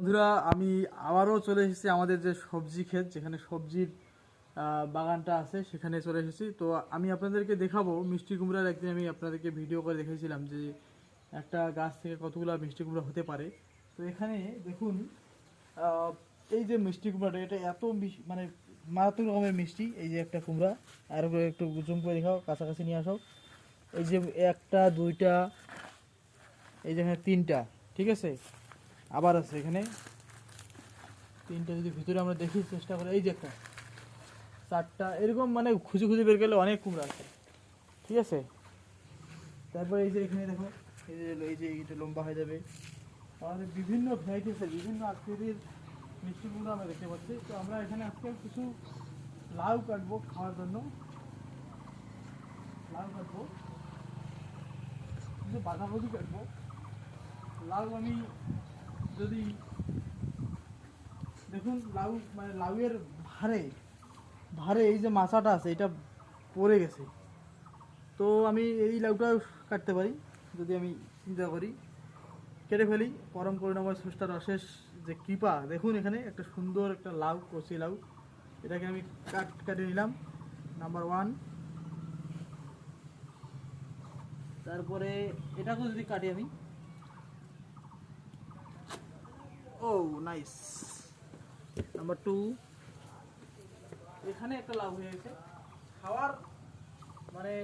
বন্ধুরা, আমি আবারও চলে এসেছি আমাদের যে সবজি ক্ষেত, যেখানে সবজির বাগানটা আছে, সেখানে চলে এসেছি। তো আমি আপনাদেরকে দেখাবো মিষ্টি কুমড়ার একদিন আমি আপনাদেরকে ভিডিও করে দেখিয়েছিলাম যে একটা গাছ থেকে কতগুলো মিষ্টি কুমড়া হতে পারে। তো এখানে দেখুন এই যে মিষ্টি কুমড়াটা, এটা এত মানে মারাত্মক রকমের মিষ্টি। এই যে একটা কুমড়া, আর একটু- জুম করে দেখাও, কাছাকাছি নিয়ে আসো। এই যে একটা, দুইটা, এই যেখানে তিনটা, ঠিক আছে? আবার আছে এখানে। তিনটা যদি ভিতরে আমরা দেখি, চেষ্টা করি। এই যে একটা, চারটা, এরকম মানে খুঁজে খুঁজে বের গেলে অনেক কুমড়া আছে। ঠিক আছে? তারপরে এই যে এখানে দেখো, এই যে এই যে এইটা লম্বা হয়ে যাবে। আমাদের বিভিন্ন ভ্যারাইটি আছে বিভিন্ন আকৃতির মিষ্টি কুমড়া আমরা দেখতে পাচ্ছি। তো আমরা এখানে আজকে কিছু লাউ কাটবো খাওয়ার জন্য। লাউ কাটবো। কিছু বাঁধাকপি কাটবো। লাউ আমি যদি দেখুন লাউ মানে লাউয়ের ভারে ভারে এই যে মাচাটা আছে, এটা পড়ে গেছে। তো আমি এই লাউটা কাটতে পারি, যদি আমি চিন্তা করি। কেটে ফেলি, পরম করুণাময় স্রষ্টার অশেষ যে কৃপা। দেখুন এখানে একটা সুন্দর একটা লাউ, কচি লাউ। এটাকে আমি কাট, কাটে নিলাম। Number one. তারপরে এটাকেও যদি কাটি আমি। ও নাইস নাম্বার টু এখানে একটা লাভ হয়ে গেছে। খাওয়ার মানে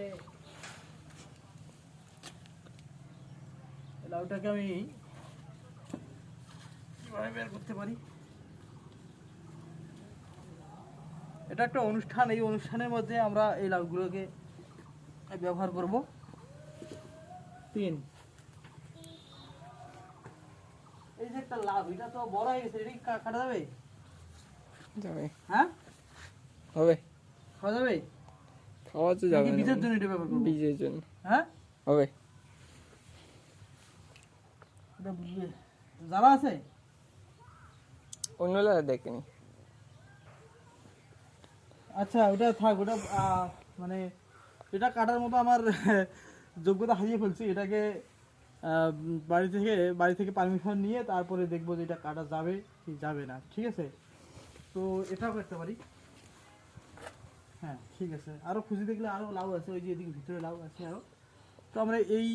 লাউটাকে আমি কীভাবে বের করতে পারি। এটা একটা অনুষ্ঠান, এই অনুষ্ঠানের মধ্যে আমরা এই লাউগুলোকে ব্যবহার করব। তিন। এই যে একটা লাভ এটা তো বড় হয়ে গেছে এটা কাটা যাবে? যাবে। হ্যাঁ? হবে। খাওয়া যাবে? খাওয়া তো যাবে বীজের জন্য এটা ব্যবহার করব বীজের জন্য। হ্যাঁ? হবে। যারা আছে? অন্য লাগা দেখেনি। আচ্ছা ওটা থাক ওটা মানে এটা কাটার মতো আমার যোগ্যতা হারিয়ে ফেলছি এটাকে বাড়ি থেকে বাড়ি থেকে পারমিশন নিয়ে তারপরে দেখব যে এটা কাটা যাবে কি যাবে না, ঠিক আছে? তো এটাও করতে পারি হ্যাঁ ঠিক আছে। আরও খুঁজে দেখলে আরও লাউ আছে, ওই যে এদিকে ভিতরে লাউ আছে আরও তো আমরা এই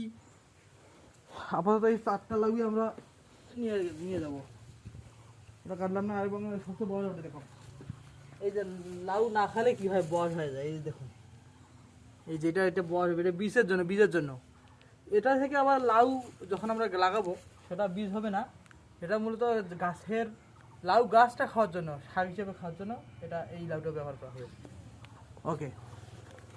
আপাতত এই চারটা লাউই আমরা নিয়ে নিয়ে যাব। ওটা কাটলাম না এবং সবচেয়ে বড় ওটা দেখো এই যে লাউ না খালে কি হয় বয়স হয়ে যায়, এই দেখুন। এই যেটা এটা হবে, এটা বীজের জন্য বীজের জন্য। এটা থেকে আবার লাউ যখন আমরা লাগাবো, সেটা বীজ হবে না। এটা মূলত গাছের, লাউ গাছটা খাওয়ার জন্য, শাক হিসেবে খাওয়ার জন্য এটা এই লাউটা ব্যবহার করা হয়েছে। ওকে